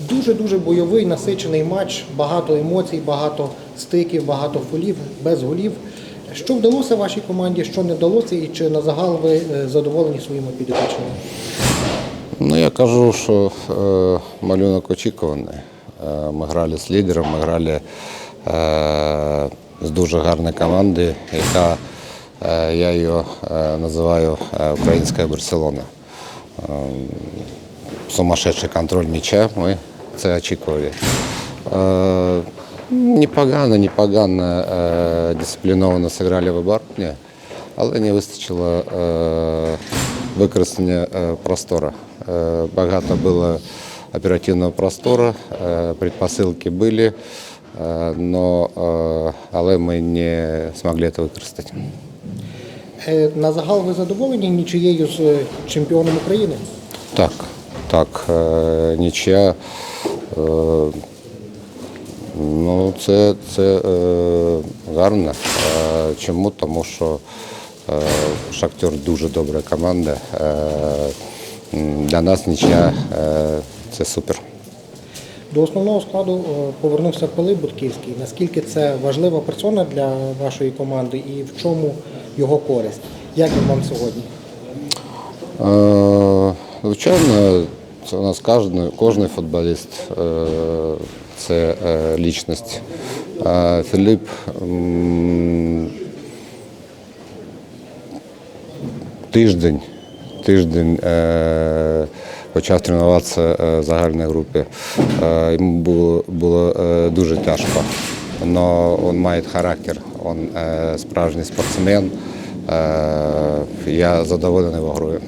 Дуже-дуже бойовий, насичений матч, багато емоцій, багато стиків, багато фолів, без голів. Що вдалося вашій команді, що не вдалося, і чи на загал ви е, задоволені своїми підопічними? Ну, я кажу, що е, малюнок очікуваний. Е, ми грали з лідером, ми грали е, з дуже гарною командою, яка е, я її е, називаю е, українська Барселона. Сумасшедший контроль м'яча, ми це очікували. Е, непогано, непогано е, дисципліновано зіграли в обороні, але не вистачило е, використання простору. Е, багато було оперативного простору, е, предпосилки були, но, але ми не змогли це використати. На загал ви задоволені нічиєю з чемпіоном України? Так, так, е, нічия. Е, ну, це, це е, гарно. Чому? Тому що Шахтер дуже добра команда. Для нас нічия це супер. До основного складу повернувся Пилип Будківський. Наскільки це важлива персона для вашої команди і в чому його користь? Як він вам сьогодні? Звичайно, у нас кожен, кожен футболіст е, це е, лічність. Філіп тиждень, тиждень е, почав тренуватися в загальній групі. Йому було, було дуже тяжко. Але він має характер, він справжній спортсмен. Я задоволений його грою.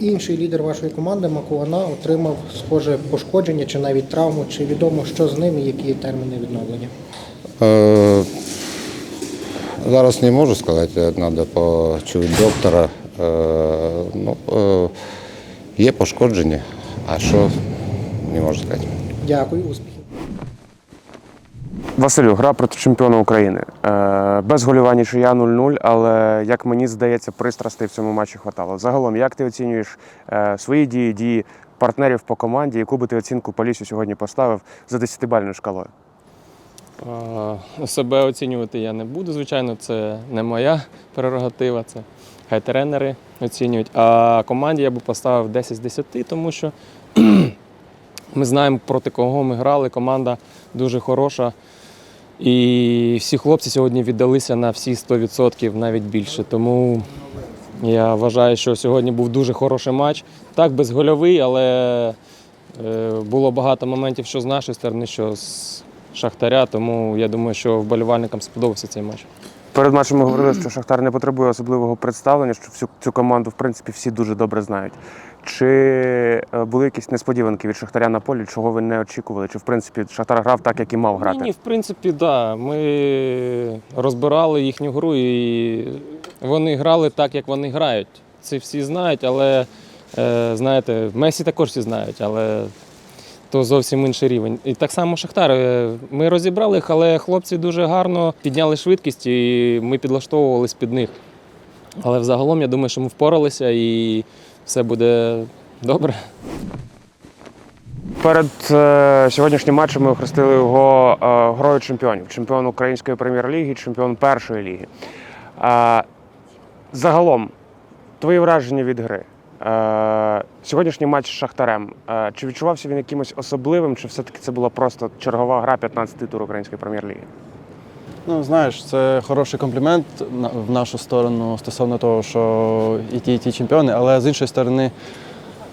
Інший лідер вашої команди Макуана отримав схоже пошкодження чи навіть травму. Чи відомо, що з ним і які терміни відновлення? Е, Зараз не можу сказати, треба почути доктора. Е, Ну, е, є пошкодження, а що не можу сказати. Дякую, успіхів. Василю, гра проти чемпіона України. Е, без голювання нічия 0-0, але як мені здається, пристрастей в цьому матчі хватало. Загалом, як ти оцінюєш е, свої дії, дії партнерів по команді, яку би ти оцінку Полісю сьогодні поставив за 10-бальною шкалою? Себе оцінювати я не буду, звичайно, це не моя прерогатива, це хай тренери оцінюють. А команді я би поставив 10 з 10, тому що ми знаємо, проти кого ми грали. Команда дуже хороша. І всі хлопці сьогодні віддалися на всі 100%, навіть більше. Тому я вважаю, що сьогодні був дуже хороший матч. Так, безгольовий, але е, було багато моментів, що з нашої сторони, що з Шахтаря. Тому я думаю, що вболівальникам сподобався цей матч. Перед матчем ми говорили, що Шахтар не потребує особливого представлення, що всю цю команду, в принципі, всі дуже добре знають. Чи е, були якісь несподіванки від Шахтаря на полі, чого ви не очікували? Чи в принципі Шахтар грав так, як і мав грати? Ні, в принципі, так. Да. Ми розбирали їхню гру і вони грали так, як вони грають. Це всі знають, але е, знаєте, Месі також всі знають, але то зовсім інший рівень. І так само Шахтар. Е, Ми розібрали їх, але хлопці дуже гарно підняли швидкість і ми підлаштовувались під них. Але взагалом я думаю, що ми впоралися і все буде добре. Перед е, сьогоднішнім матчем ми охрестили його е, грою чемпіонів. Чемпіон української прем'єр-ліги, чемпіон першої ліги. Е, загалом, твої враження від гри. Е, сьогоднішній матч з Шахтарем. Е, чи відчувався він якимось особливим, чи все-таки це була просто чергова гра 15-ти тур української прем'єр-ліги? Ну, знаєш, це хороший комплімент в нашу сторону стосовно того, що і ті, і ті чемпіони, але з іншої сторони,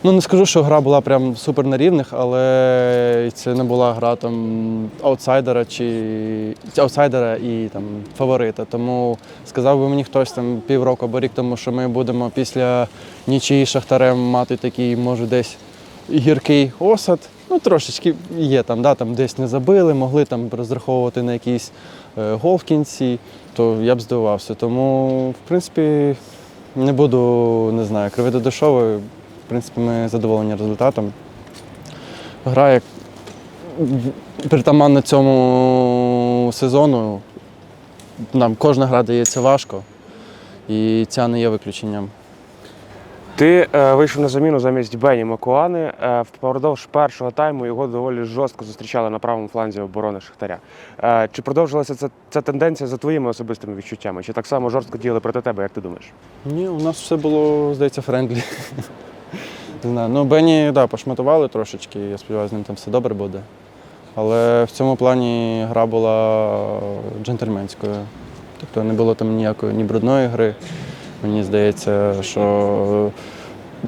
ну не скажу, що гра була прям супер на рівних, але це не була гра там аутсайдера чи аутсайдера і там фаворита. Тому сказав би мені хтось там півроку або рік тому, що ми будемо після нічиї шахтарем мати такий, може, десь гіркий осад. Ну, трошечки є там, да, там десь не забили, могли там розраховувати на якийсь е, гол в кінці, то я б здивувався. Тому, в принципі, не буду, не знаю, кривити дешево. В принципі, ми задоволені результатом. Гра як притаманна цьому сезону. Нам кожна гра дається важко, і ця не є виключенням. Ти е, вийшов на заміну замість Бені Макуани. Е, впродовж першого тайму його доволі жорстко зустрічали на правому фланзі оборони Шахтаря. Е, чи продовжилася ця, ця тенденція за твоїми особистими відчуттями? Чи так само жорстко діяли проти тебе, як ти думаєш? Ні, у нас все було, здається, френдлі. Не знаю. Ну, Бенні, да, пошматували трошечки, я сподіваюся, з ним там все добре буде. Але в цьому плані гра була джентльменською. Тобто не було там ніякої ні брудної гри. Мені здається, що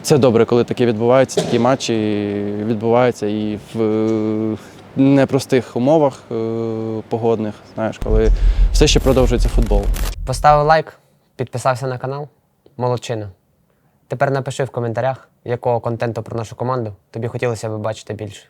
це добре, коли таке відбувається, такі матчі відбуваються і в е, непростих умовах е, погодних, знаєш, коли все ще продовжується футбол. Поставив лайк, підписався на канал. Молодчина. Тепер напиши в коментарях, якого контенту про нашу команду тобі хотілося б бачити більше.